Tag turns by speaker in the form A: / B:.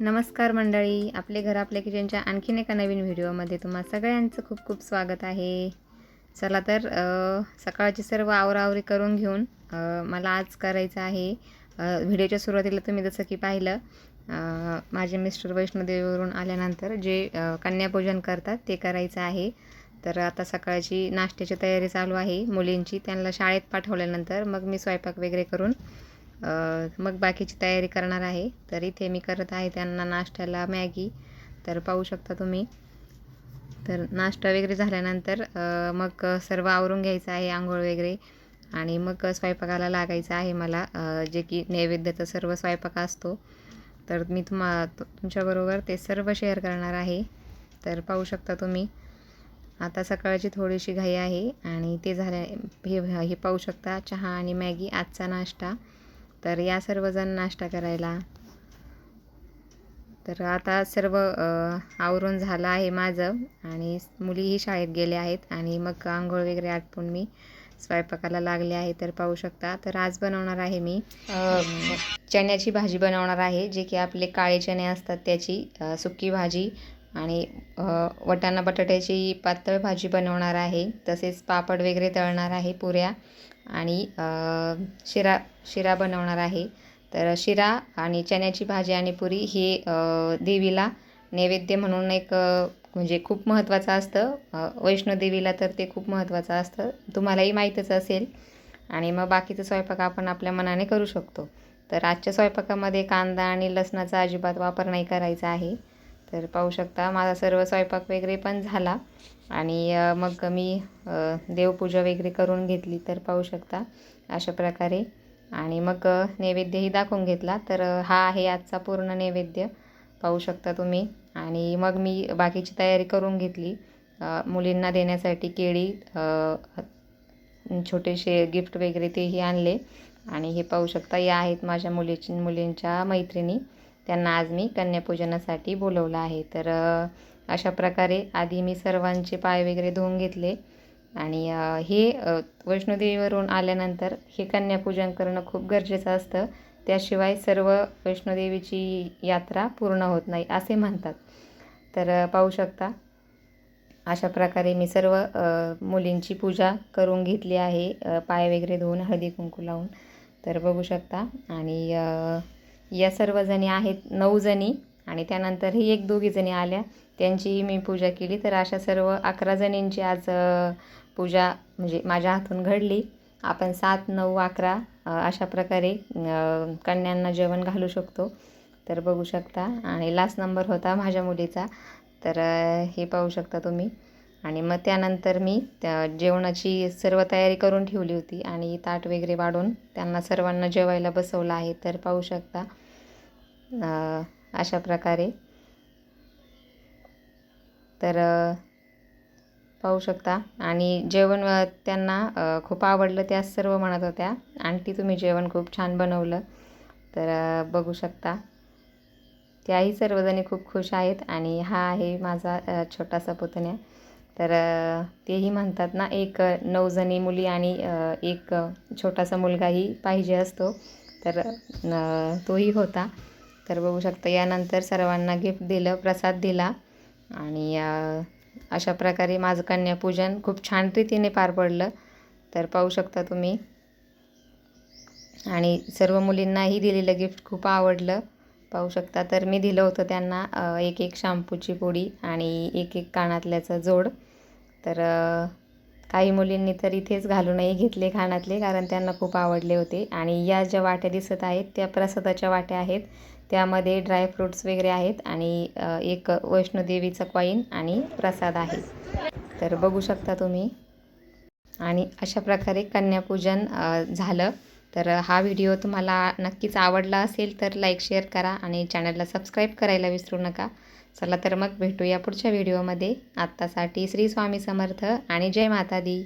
A: नमस्कार मंडळी आपले घर आपल्या किचनच्या आणखीन एका नवीन व्हिडिओमध्ये तुम्हा सगळ्यांचं खूप खूप स्वागत आहे. चला तर सकाळची सर्व आवरावरी करून घेऊन मला आज करायचं आहे. व्हिडिओच्या सुरुवातीला तुम्ही जसं की पाहिलं माझे मिस्टर वैष्णोदेवीवरून आल्यानंतर जे कन्यापूजन करतात ते करायचं आहे. तर आता सकाळची नाश्त्याची तयारी चालू आहे मुलींची. त्यांना शाळेत पाठवल्यानंतर मग मी स्वयंपाक वगैरे करून मग बाकीची तयारी करणार आहे. तर इथे मी करत आहे त्यांना नाश्त्याला मॅगी. तर पाहू शकता तुम्ही. तर नाश्ता वगैरे झाल्यानंतर मग सर्व आवरून घ्यायचं आहे आंघोळ वगैरे. आणि मग स्वयंपाकाला लागायचं आहे मला जे की नैवेद्याचा सर्व स्वयंपाक असतो. तर मी तुम्हा तुमच्याबरोबर ते सर्व शेअर करणार आहे. तर पाहू शकता तुम्ही. आता सकाळची थोडीशी घाई आहे आणि ते झाल्या हे हे पाहू शकता चहा आणि मॅगी आजचा नाश्ता. तर या सर्वजण नाश्ता करायला. तर आता सर्व आवरून झालं आहे माझं आणि मुलीही शाळेत गेल्या आहेत आणि मग आंघोळ वगैरे आटपून मी स्वयंपाकाला लागले आहे. तर पाहू शकता तर आज बनवणार आहे मी चण्याची भाजी बनवणार आहे जे की आपले काळे चणे असतात त्याची सुकी भाजी आणि वटाणा बटाट्याची पातळ भाजी बनवणार आहे. तसेच पापड वगैरे तळणार आहे पुऱ्या आणि शिरा शिरा बनवणार आहे. तर शिरा आणि चण्याची भाजी आणि पुरी हे देवीला नैवेद्य म्हणून एक म्हणजे खूप महत्त्वाचं असतं. वैष्णोदेवीला तर ते खूप महत्त्वाचं असतं. तुम्हालाही माहीतच असेल. आणि मग बाकीचं स्वयंपाक आपण आपल्या मनाने करू शकतो. तर आजच्या स्वयंपाकामध्ये कांदा आणि लसणाचा अजिबात वापर नाही करायचा आहे. तर पाहू शकता माझा सर्व स्वयंपाक वगैरे पण झाला. आणि मग मी देवपूजा वगैरे करून घेतली तर पाहू शकता अशा प्रकारे. आणि मग नैवेद्यही दाखवून घेतला तर हा आहे आजचा पूर्ण नैवेद्य पाहू शकता तुम्ही. आणि मग मी बाकीची तयारी करून घेतली मुलींना देण्यासाठी केळी छोटेसे गिफ्ट वगैरे तेही आणले. आणि हे पाहू शकता या आहेत माझ्या मुलीची मुलींच्या मैत्रिणी. त्यांना आज मी कन्यापूजनासाठी बोलवलं आहे. तर अशा प्रकारे आधी मी सर्वांचे पाय वगैरे धुवून घेतले आणि हे वैष्णोदेवीवरून आल्यानंतर हे कन्यापूजन करणं खूप गरजेचं असतं. त्याशिवाय सर्व वैष्णोदेवीची यात्रा पूर्ण होत नाही असे म्हणतात. तर पाहू शकता अशा प्रकारे मी सर्व मुलींची पूजा करून घेतली आहे. पाय वगैरे धुवून हळदी कुंकू लावून. तर बघू शकता आणि या सर्वजणी आहेत नऊ जणी. आणि त्यानंतरही एक दोघीजणी आल्या. त्यांचीही मी पूजा केली. तर अशा सर्व अकरा जणींची आज पूजा म्हणजे माझ्या हातून घडली. आपण सात नऊ अकरा अशा प्रकारे कन्यांना जेवण घालू शकतो. तर बघू शकता. आणि लास्ट नंबर होता माझ्या मुलीचा. तर हे पाहू शकता तुम्ही. आणि मग त्यानंतर मी त्या जेवणाची सर्व तयारी करून ठेवली होती आणि ताट वगैरे वाढून त्यांना सर्वांना जेवायला बसवलं आहे. तर पाहू शकता अशा प्रकारे. तर पाहू शकता. आणि जेवण त्यांना खूप आवडलं त्या सर्व म्हणत होत्या. आंटी तुम्ही जेवण खूप छान बनवलं. तर बघू शकता. त्याही सर्वजणी खूप खुश आहेत आणि हा आहे माझा छोटासा पुतण्या. तर तेही म्हणतात ना एक नऊजणी मुली आणि एक छोटासा मुलगाही पाहिजे असतो. तर तोही होता. तर बघू शकता यानंतर सर्वांना गिफ्ट दिलं प्रसाद दिला आणि अशा प्रकारे माझं कन्यापूजन खूप छान रीतीने पार पडलं. तर पाहू शकता तुम्ही. आणि सर्व मुलींनाही दिलेलं गिफ्ट खूप आवडलं. पाहू शकता. तर मी दिलं होतं त्यांना एक एक शॅम्पूची पुडी आणि एक एक कानातल्याचा जोड. तर काही मुलींनी तर इथेच घालूनही घेतले कानातले कारण त्यांना खूप आवडले होते. आणि या ज्या वाट्या दिसत आहेत त्या प्रसादाच्या वाट्या आहेत. त्यामध्ये ड्रायफ्रूट्स वगैरे आहेत आणि एक वैष्णोदेवीचा कॉईन आणि प्रसाद आहे. तर बघू शकता तुम्ही. आणि अशा प्रकारे कन्यापूजन झालं. तर हा व्हिडिओ तुम्हाला नक्कीच आवडला असेल तर लाईक शेअर करा आणि चॅनलला सबस्क्राईब करायला विसरू नका. चला तर मग भेटूया पुढच्या व्हिडिओमध्ये. आत्तासाठी श्री स्वामी समर्थ आणि जय माता दी.